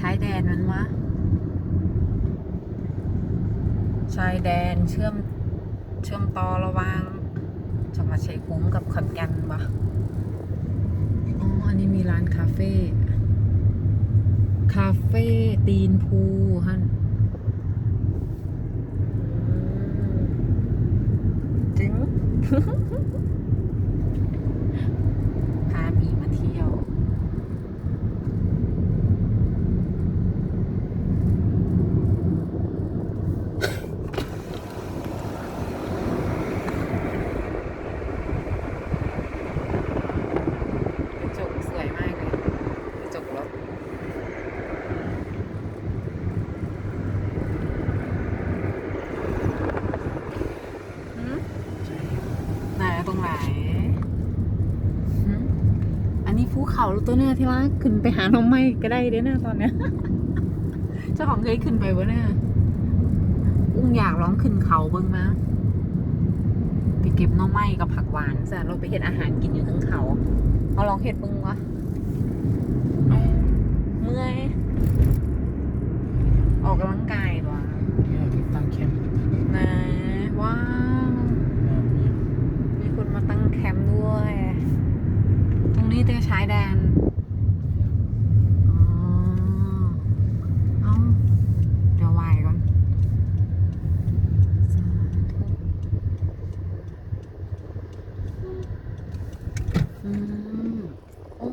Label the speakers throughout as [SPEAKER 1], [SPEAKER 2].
[SPEAKER 1] ชายแดนมันวะชายแดนเชื่อมเชื่อมต่อระว่างจังหวัดชัยภูมิกับขอนแก่นวะอ๋ออันนี้มีร้านคาเฟ่คาเฟ่ตีนภูฮันจริง พามีมาเที่ยว กระจกสวยมากเลยกระจกรถหืมไหนตรงไหนหืมอันนี้ ภูเขาตัวเนี่ยที่รักขึ้นไปหาน้องไม้ก็ได้เด้อนะตอนเนี้ยเจ้าของเคยขึ้นไปวะเนี่ยอุ้งอยากร้องขึ้นเขาเบิ้งมาไปเก็บน้องไม้กับผักหวานซะเราไปเห็ดอาหารกินอยู่ทั้งเขาเอาลองเห็ดเบิ้งวะเอาเมื่อย ออกกำลังกายว่ะ
[SPEAKER 2] เนี่ยที่ตั้งแคมป์
[SPEAKER 1] นะว้าว
[SPEAKER 2] อ่ามี
[SPEAKER 1] มีคนมาตั้งแคมป์ด้วย ตรงนี้เตชายแดน อ๋อ เอาเดี๋ยวไหวก่อนสาธุ อืมโอ้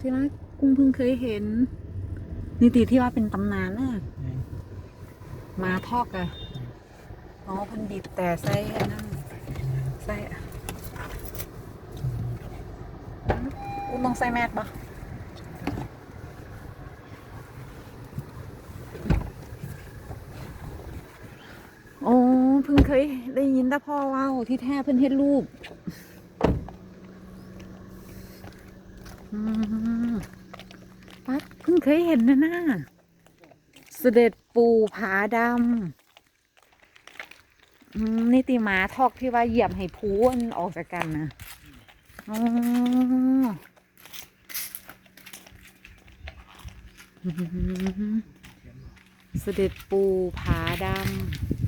[SPEAKER 1] ที่รักกุ้งเพิ่งเคยเห็นนี่ตีที่ว่าเป็นตำนานน่ะ
[SPEAKER 2] เนี่ย
[SPEAKER 1] มาทอกอะอ๋อเพันบีบแต่ไส้อันนั่นไส้อะอุ้มต้องใส่แมสปะโอ้เพิ่งเคยได้ยินแต่พ่อเล่าที่แท้เพิ่นเฮ็ดรูปอืม ปั๊ดเพิ่งเคยเห็นนะน่าเสด็จปูผาดำนี่ติมาทอกที่ว่าเหยียบให้พูนออกจากกันนะอ๋อเสด็จปูผาดำ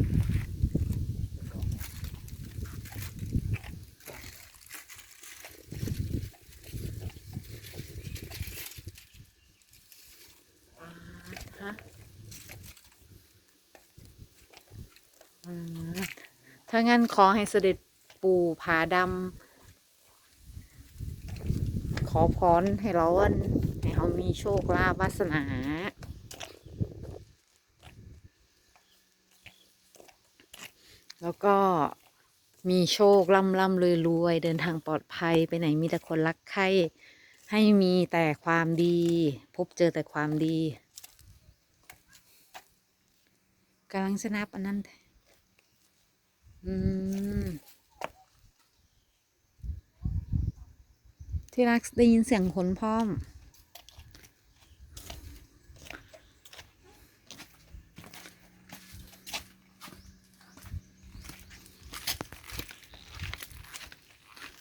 [SPEAKER 1] ถ้างั้นขอให้เสด็จปู่ผาดำขอพรให้เราอันให้เขามีโชคลาภวาสนาแล้วก็มีโชคร่ำร่ำรวยรวยเดินทางปลอดภัยไปไหนมีแต่คนรักใครให้มีแต่ความดี พบเจอแต่ความดีกำลังจะนับอันนั้น อืมที่รักได้ยินเสียงคนพร้อม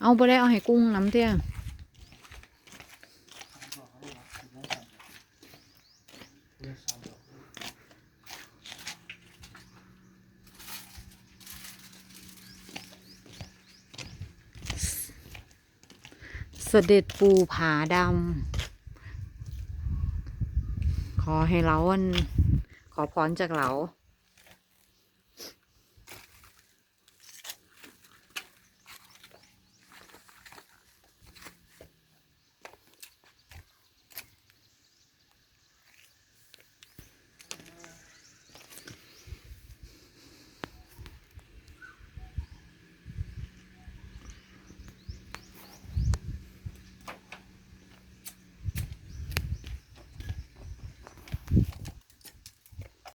[SPEAKER 1] เอาไปได้เอาให้กุ้งน้ำเตี้ย สด็จปู่ผาดำ ขอให้เราอนขอพรจากเรา